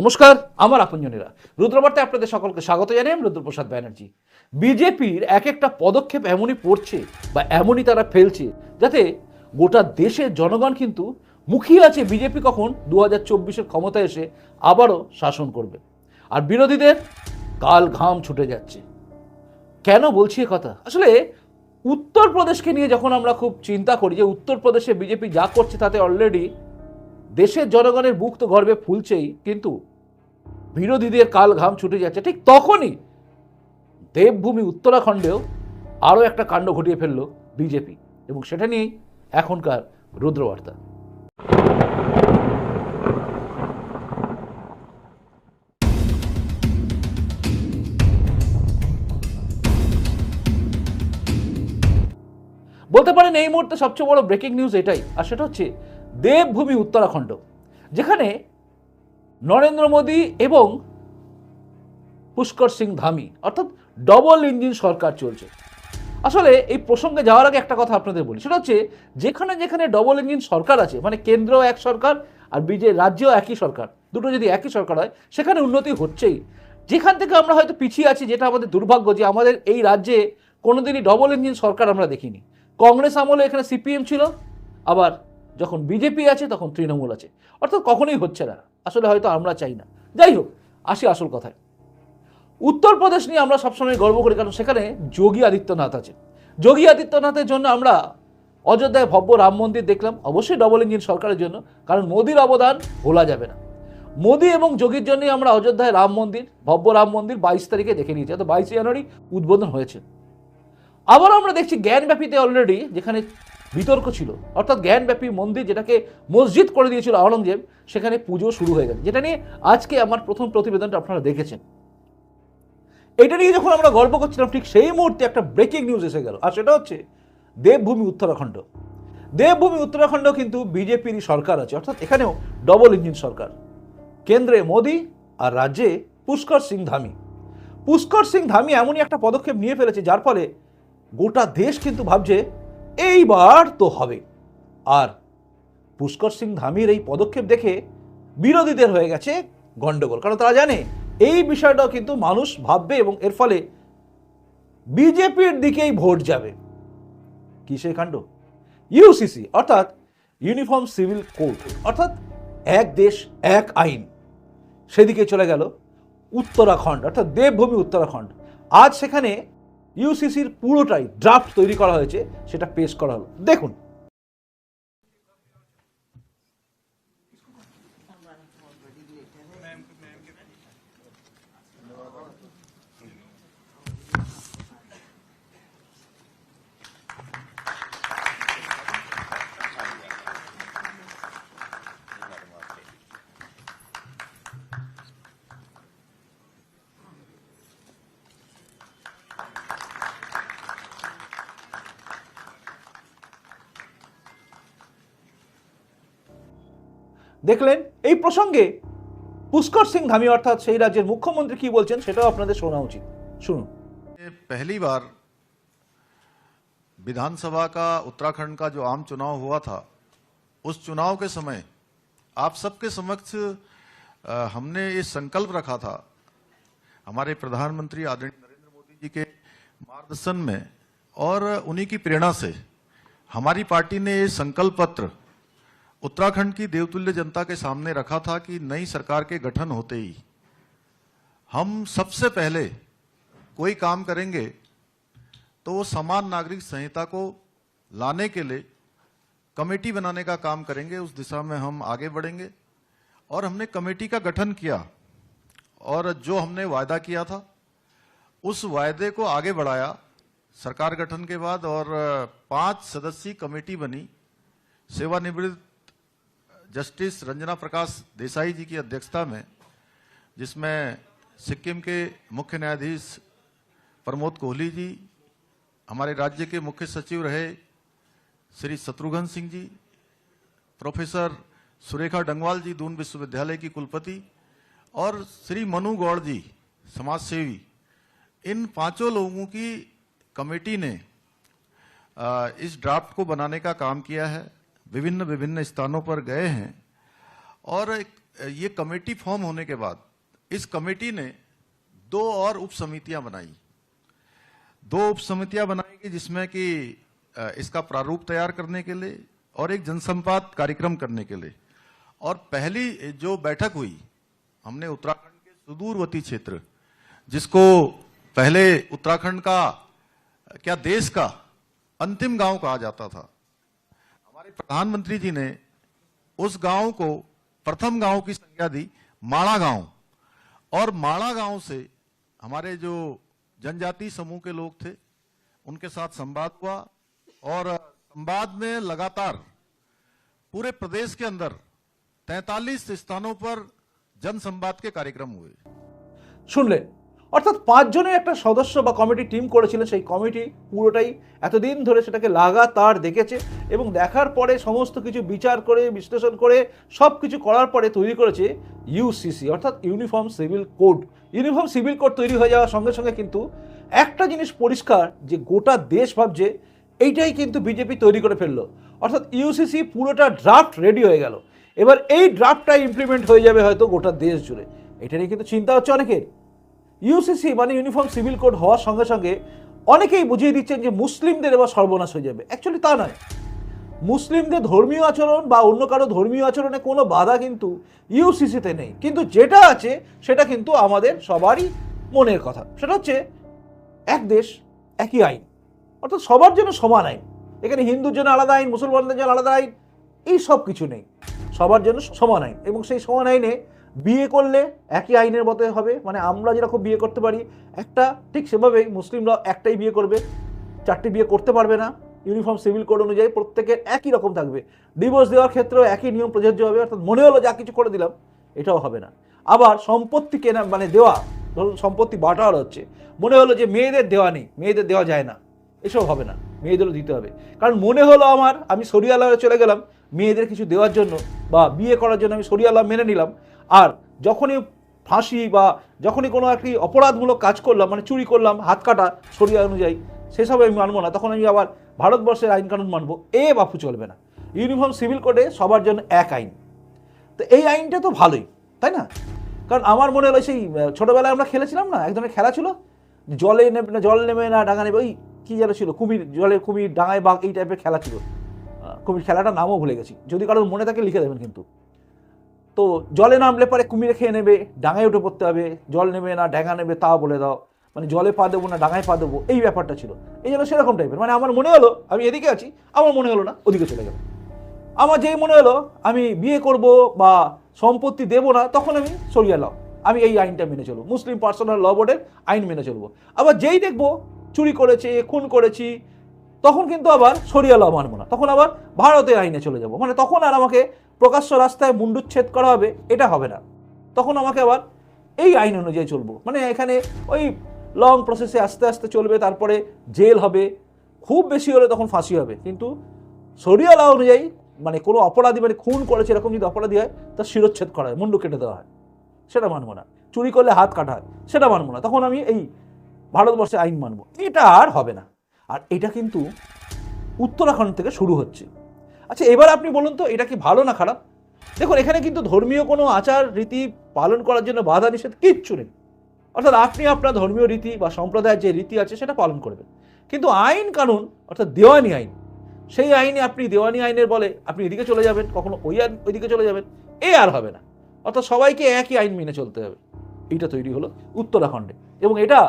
নমস্কার, আমার আপনজনেরা। রুদ্রবার্তায় আপনাদের সকলকে স্বাগত জানাই আমি রুদ্রপ্রসাদ ব্যানার্জি। বিজেপির এক একটা পদক্ষেপ এমনই পড়ছে বা এমনই তারা ফেলছে যাতে গোটা দেশের জনগণ কিন্তু মুখিয়ে আছে বিজেপি কখন দু হাজার চব্বিশের ক্ষমতায় এসে আবারও শাসন করবে। আর বিরোধীদের কাল ঘাম ছুটে যাচ্ছে। কেন বলছি কথা? আসলে উত্তরপ্রদেশকে নিয়ে যখন আমরা খুব চিন্তা করি যে উত্তরপ্রদেশে বিজেপি যা করছে তাতে অলরেডি দেশের জনগণের বুক তো গর্বে ফুলছেই, কিন্তু বিরোধীদের কাল ঘাম ছুটে যাচ্ছে, ঠিক তখনই দেবভূমি উত্তরাখণ্ডেও আরও একটা কাণ্ড ঘটিয়ে ফেলল বিজেপি এবং সেটা নিয়েই এখনকার রুদ্রবার্তা। বলতে পারেন এই মুহূর্তে সবচেয়ে বড় ব্রেকিং নিউজ এটাই, আর সেটা হচ্ছে দেবভূমি উত্তরাখণ্ড, যেখানে নরেন্দ্র মোদী এবং পুষ্কর সিং ধামি, অর্থাৎ ডবল ইঞ্জিন সরকার চলছে। আসলে এই প্রসঙ্গে যাওয়ার আগে একটা কথা আপনাদের বলি। সেটা হচ্ছে, যেখানে যেখানে ডবল ইঞ্জিন সরকার আছে মানে কেন্দ্র এক সরকার আর বিজে রাজ্যও একই সরকার, দুটো যদি একই সরকার হয়, সেখানে উন্নতি হচ্ছেই। যেখান থেকে আমরা হয়তো পিছিয়ে আছি, যেটা আমাদের দুর্ভাগ্য যে আমাদের এই রাজ্যে কোনোদিনই ডবল ইঞ্জিন সরকার আমরা দেখিনি। কংগ্রেস আমলে এখানে সিপিএম ছিল, আবার যখন বিজেপি আছে, তখন তৃণমূল আছে। অর্থাৎ কখনোই হচ্ছে না। আসলে হয়তো আমরা চাই না। যাই হোক, আসি আসল কথায়। উত্তরপ্রদেশ নিয়ে আমরা সবসময় গর্ব করি, কারণ সেখানে যোগী আদিত্যনাথ আছে যোগী আদিত্যনাথের জন্য আমরা অযোধ্যায় ভব্য রাম মন্দির দেখলাম। অবশ্যই ডবল ইঞ্জিন সরকারের জন্য, কারণ মোদির অবদান ভোলা যাবে না। মোদি এবং যোগীর জন্যই আমরা অযোধ্যায় রাম মন্দির, ভব্য রাম মন্দির বাইশ তারিখে দেখে নিয়েছি। অর্থাৎ বাইশে জানুয়ারি উদ্বোধন হয়েছে। আবার আমরা দেখছি জ্ঞানব্যাপীতে অলরেডি যেখানে বিতর্ক ছিল। অর্থাৎ জ্ঞানব্যাপী মন্দির যেটাকে মসজিদ করে দিয়েছিল আওরঙ্গজেব, সেখানে পুজো শুরু হয়ে গেছে। যেটা নিয়ে আজকে আমার প্রথম প্রতিবেদনটা আপনারা দেখেছেন। এটা নিয়ে যখন আমরা গল্প করছিলাম, ঠিক সেই মুহূর্তে একটা ব্রেকিং নিউজ এসে গেল। আর সেটা হচ্ছে দেবভূমি উত্তরাখণ্ড। দেবভূমি উত্তরাখণ্ড কিন্তু বিজেপিরই সরকার আছে। অর্থাৎ এখানেও ডবল ইঞ্জিন সরকার। কেন্দ্রে মোদি আর রাজ্যে পুষ্কর সিং ধামি। পুষ্কর সিং ধামি এমনই একটা পদক্ষেপ নিয়ে ফেলেছে, যার ফলে গোটা দেশ কিন্তু ভাবছে এইবার তো হবে। আর পুষ্কর সিং ধামির এই পদক্ষেপ দেখে বিরোধীদের হয়ে গেছে গন্ডগোল কারণ তারা জানে, এই বিষয়টাও কিন্তু মানুষ ভাববে এবং এর ফলে বিজেপির দিকেই ভোট যাবে। কি সেই কাণ্ড? ইউসিসি অর্থাৎ ইউনিফর্ম সিভিল কোড, অর্থাৎ এক দেশ, এক আইন। সেদিকে চলে গেল উত্তরাখণ্ড, অর্থাৎ দেবভূমি উত্তরাখণ্ড। আজ সেখানে ইউসিসির পুরোটাই ড্রাফট তৈরি করা হয়েছে সেটা পেশ করা হলো। দেখুন দেখলেন এই প্রসঙ্গে পুষ্কর সিং ধামি অর্থাৎ সেই রাজ্যের মুখ্যমন্ত্রী কি বলছেন সেটাও আপনাদের শোনা উচিত শুনুন ये पहली बार विधानसभा का उत्तराखंड का जो आम चुनाव हुआ था उस चुनाव के समय आप सबके समक्ष अ, हमने ये संकल्प रखा था हमारे प्रधानमंत्री आदरणीय नरेंद्र मोदी जी के मार्गदर्शन में और उन्हीं की प्रेरणा से हमारी पार्टी ने ये संकल्प पत्र उत्तराखंड की देवतुल्य जनता के सामने रखा था कि नई सरकार के गठन होते ही हम सबसे पहले कोई काम करेंगे तो वो समान नागरिक संहिता को लाने के लिए कमेटी बनाने का काम करेंगे, उस दिशा में हम आगे बढ़ेंगे। और हमने कमेटी का गठन किया और जो हमने वायदा किया था, उस वायदे को आगे बढ़ाया सरकार गठन के बाद और पाँच सदस्यीय कमेटी बनी, सेवानिवृत्त जस्टिस रंजना प्रकाश देसाई जी की अध्यक्षता में, जिसमें सिक्किम के मुख्य न्यायाधीश प्रमोद कोहली जी, हमारे राज्य के मुख्य सचिव रहे श्री शत्रुघ्न सिंह जी, प्रोफेसर सुरेखा डंगवाल जी दून विश्वविद्यालय की कुलपति, और श्री मनु गौड़ जी समाज सेवी इन पाँचों लोगों की कमेटी ने इस ड्राफ्ट को बनाने का काम किया है। विभिन्न विभिन्न स्थानों पर गए हैं और ये कमेटी फॉर्म होने के बाद इस कमेटी ने दो और उप समितियाँ बनाई। दो उप समितियाँ बनाएगी जिसमें कि इसका प्रारूप तैयार करने के लिए और एक जनसंवाद कार्यक्रम करने के लिए। और पहली, जो बैठक हुई, हमने उत्तराखंड के सुदूरवर्ती क्षेत्र, जिसको पहले उत्तराखंड का, क्या देश का, अंतिम गाँव कहा जाता था प्रधानमंत्री जी ने उस गाँव को, प्रथम गाँव की संज्ञा दी, माड़ा गाँव। और माड़ा गाँव से हमारे जो जनजाति समूह के लोग थे, उनके साथ संवाद हुआ और संवाद में लगातार पूरे प्रदेश के अंदर 43 स्थानों पर जनसंवाद के कार्यक्रम हुए। सुन ले অর্থাৎ পাঁচজনের একটা সদস্য বা কমিটি টিম করেছিলেন, সেই কমিটি পুরোটাই এতদিন ধরে সেটাকে লাগাতার দেখেছে এবং দেখার পরে সমস্ত কিছু বিচার করে, বিশ্লেষণ করে সব কিছু করার পরে তৈরি করেছে ইউসিসি অর্থাৎ uniform civil code uniform civil code তৈরি হয়ে যাওয়ার সঙ্গে সঙ্গে কিন্তু একটা জিনিস পরিষ্কার, যে গোটা দেশ ভাবছে, এইটাই কিন্তু বিজেপি তৈরি করে ফেলল। অর্থাৎ ইউসিসি পুরোটা ড্রাফট রেডি হয়ে গেল। এবার এই ড্রাফটটা ইমপ্লিমেন্ট হয়ে যাবে হয়তো গোটা দেশ জুড়ে। এটা নিয়ে কিন্তু চিন্তা হচ্ছে অনেকের। ইউসিসি মানে ইউনিফর্ম সিভিল কোড হওয়ার সঙ্গে সঙ্গে অনেকেই বুঝিয়ে দিচ্ছেন যে মুসলিমদের এবার সর্বনাশ হয়ে যাবে। অ্যাকচুয়ালি তা নয়। মুসলিমদের ধর্মীয় আচরণ বা অন্য কারও ধর্মীয় আচরণে কোনো বাধা কিন্তু ইউসিসিতে নেই। কিন্তু যেটা আছে, সেটা কিন্তু আমাদের সবারই মনের কথা। সেটা হচ্ছে এক দেশ, একই আইন। অর্থাৎ সবার জন্য সমান আইন। এখানে হিন্দুর জন্য আলাদা আইন, মুসলমানদের জন্য আলাদা আইন, এই সব কিছু নেই। সবার জন্য সমান আইন। এবং সেই সমান আইনে বিয়ে করলে একই আইনের মতো হবে। মানে আমরা যেরকম বিয়ে করতে পারি, একটা ঠিক সেভাবেই মুসলিমরা একটাই বিয়ে করবে। চারটি বিয়ে করতে পারবে না। ইউনিফর্ম, সিভিল কোড অনুযায়ী প্রত্যেকের একই রকম থাকবে। ডিভোর্স দেওয়ার ক্ষেত্রেও একই নিয়ম প্রযোজ্য হবে, অর্থাৎ মনে হলো যা কিছু করে দিলাম, এটাও হবে না। আবার সম্পত্তি কেনা মানে দেওয়া, ধরুন সম্পত্তি বাটার হচ্ছে, মনে হলো যে মেয়েদের দেওয়া নেই, মেয়েদের দেওয়া যায় না, এসব হবে না, মেয়েদেরও দিতে হবে। কারণ মনে হলো আমার, আমি সরিয়ালয়ে চলে গেলাম, মেয়েদের কিছু দেওয়ার জন্য বা বিয়ে করার জন্য আমি সরিয়ালা মেনে নিলাম আর যখনই ফাঁসি বা যখনই কোনো একটি অপরাধমূলক কাজ করলাম মানে চুরি করলাম, হাত কাটা, সরিয়া অনুযায়ী, সেসব আমি মানবো না। তখন আমি আবার ভারতবর্ষের আইন কানুন মানবো। এ বাপু চলবে না। ইউনিফর্ম সিভিল কোডে সবার জন্য এক আইন। তো এই আইনটা তো ভালোই, তাই না? কারণ আমার মনে হলো সেই ছোটোবেলায় আমরা খেলেছিলাম না? এক ধরনের খেলা ছিল, জলে নেবে না, জল নেবে না, ডাঙা নেবে ওই কী যেন ছিল, কুমির, জলে কুমির, ডাঙায় বাঘ, এই টাইপের খেলা ছিল। কুমির খেলাটার নামও ভুলে গেছি। যদি কারোর মনে থাকে লিখে দেবেন কিন্তু। তো জলে নামলে পরে কুমিরে খেয়ে নেবে, ডাঙায় উঠে পড়তে হবে, জল নেবে না ড্যাঙা নেবে তা বলে দাও। মানে জলে পা দেবো না, ডাঙায় পা দেবো, এই ব্যাপারটা ছিল। এই জন্য সেরকম টাইপের মানে আমার মনে হলো, আমি এদিকে আছি, আমার মনে হলো না, ওদিকে চলে গেল। আমার যেই মনে হলো, আমি বিয়ে করব বা সম্পত্তি দেব না, তখন আমি সরিয়ে লাও আমি এই আইনটা মেনে চলবো। মুসলিম পার্সোনাল ল বোর্ডের আইন মেনে চলবো। আবার যেই দেখব, চুরি করেছে, খুন করেছি, তখন কিন্তু আবার সরিয়ে লাও মানবো না তখন আবার ভারতের আইনে চলে যাব। মানে তখন আর আমাকে প্রকাশ্য রাস্তায় মুন্ডুচ্ছেদ করা হবে, এটা হবে না। তখন আমাকে আবার এই আইন অনুযায়ী চলবো। মানে এখানে ওই লং প্রসেসে আস্তে আস্তে চলবে, তারপরে জেল হবে, খুব বেশি হলে তখন ফাঁসি হবে। কিন্তু সরিয়া ল অনুযায়ী মানে কোনো অপরাধী মানে খুন করেছে, এরকম যদি অপরাধী হয়, তার শিরোচ্ছেদ করা হয়, মুন্ডু কেটে দেওয়া হয়। সেটা মানবো না। চুরি করলে হাত কাটা হয়, সেটা মানবো না। তখন আমি এই ভারতবর্ষে আইন মানবো। এটা আর হবে না। আর এটা কিন্তু উত্তরাখণ্ড থেকে শুরু হচ্ছে। আচ্ছা এবার আপনি বলুন তো, এটা কি ভালো না খারাপ? দেখুন, এখানে কিন্তু ধর্মীয় কোনো আচার রীতি পালন করার জন্য বাধা নিষেধ কিচ্ছু নেই। অর্থাৎ আপনি আপনার ধর্মীয় রীতি বা সম্প্রদায়ের যে রীতি আছে, সেটা পালন করবেন। কিন্তু আইন কানুন, অর্থাৎ দেওয়ানি আইন, সেই আইনে আপনি দেওয়ানি আইনের বলে আপনি এদিকে চলে যাবেন, কখনো ওই আইন ওইদিকে চলে যাবেন, এ আর হবে না। অর্থাৎ সবাইকে একই আইন মেনে চলতে হবে। এইটা তৈরি হলো উত্তরাখণ্ডে। এবং এটা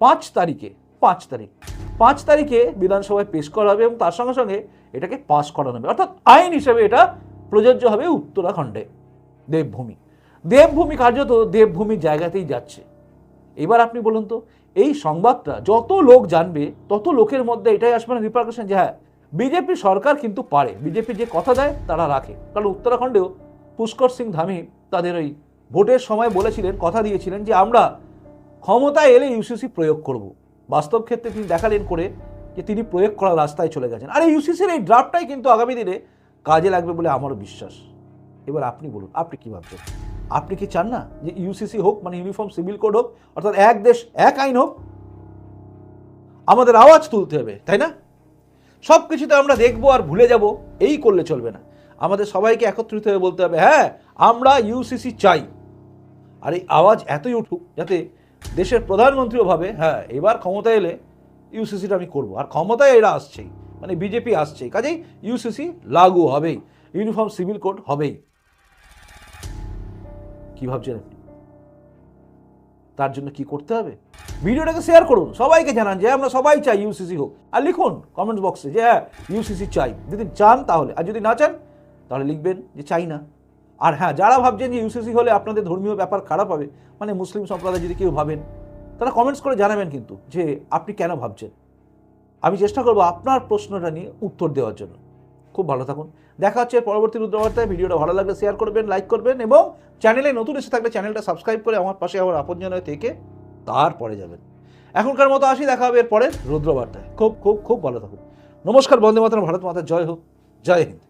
পাঁচ তারিখে, পাঁচ তারিখ, পাঁচ তারিখে বিধানসভায় পেশ করা হবে এবং তার সঙ্গে সঙ্গে এটাকে পাশ করানো হবে অর্থাৎ আইন হিসেবে এটা প্রযোজ্য হবে উত্তরাখণ্ডে, দেবভূমি। দেবভূমি কার্যত দেবভূমির জায়গাতেই যাচ্ছে। এবার আপনি বলুন তো, এই সংবাদটা যত লোক জানবে, তত লোকের মধ্যে এটাই আসবে না রিপার্কেশন যে হ্যাঁ বিজেপি সরকার কিন্তু পারে। বিজেপি যে কথা দেয়, তারা রাখে। কারণ উত্তরাখণ্ডেও পুষ্কর সিং ধামি তাদের ওই ভোটের সময় বলেছিলেন, কথা দিয়েছিলেন যে আমরা ক্ষমতায় এলে ইউসিসি প্রয়োগ করব। বাস্তব ক্ষেত্রে তিনি দেখালেন করে যে তিনি প্রয়োগ করার রাস্তায় চলে গেছেন। আর এই ইউসিসির এই ড্রাফটটাই কিন্তু আগামী দিনে কাজে লাগবে বলে আমারও বিশ্বাস। এবার আপনি বলুন, আপনি কি ভাবছেন? আপনি কি চান না যে ইউসিসি হোক মানে ইউনিফর্ম সিভিল কোড হোক, অর্থাৎ এক দেশ, এক আইন হোক, আমাদের আওয়াজ তুলতে হবে, তাই না? সব কিছুতে আমরা দেখব আর ভুলে যাব, এই করলে চলবে না। আমাদের সবাইকে একত্রিত হয়ে বলতে হবে হ্যাঁ আমরা ইউসিসি চাই। আর এই আওয়াজ এতই উঠুক যাতে দেশের প্রধানমন্ত্রীও ভাবে হ্যাঁ এবার ক্ষমতায় এলে ইউসিসিটা আমি করব। আর ক্ষমতায় এরা আসছেই মানে বিজেপি আসছেই। কাজেই ইউসিসি লাগু হবেই, ইউনিফর্ম সিভিল কোড হবেই। কি ভাবছেন আপনি? তার জন্য কি করতে হবে? ভিডিওটাকে শেয়ার করুন, সবাইকে জানান যে আমরা সবাই চাই ইউসিসি হোক। আর লিখুন কমেন্ট বক্সে যে হ্যাঁ ইউসিসি চাই। যদি চান তাহলে, আর যদি না চান, তাহলে লিখবেন যে চাই না। আর হ্যাঁ যারা ভাবছেন যে ইউসিসি হলে আপনাদের ধর্মীয় ব্যাপার খারাপ হবে মানে মুসলিম সম্প্রদায় যদি কেউ ভাবেন তারা কমেন্টস করে জানাবেন কিন্তু যে আপনি কেন ভাবছেন? আমি চেষ্টা করব আপনার প্রশ্নটা নিয়ে উত্তর দেওয়ার জন্য। খুব ভালো থাকুন। দেখা হচ্ছে পরবর্তী রুদ্রবার্তায়। ভিডিওটা ভালো লাগলে শেয়ার করবেন লাইক করবেন এবং চ্যানেলে নতুন এসে থাকলে চ্যানেলটা সাবস্ক্রাইব করে আমার পাশে আমার আপনজন থেকে তারপরে যাবেন। এখনকার মতো আসি, দেখা হবে এর পরের রুদ্রবার্তায়। খুব খুব খুব ভালো থাকুন। নমস্কার, বন্দে মাতরম, ভারত মাতার জয় হোক। জয় হিন্দ।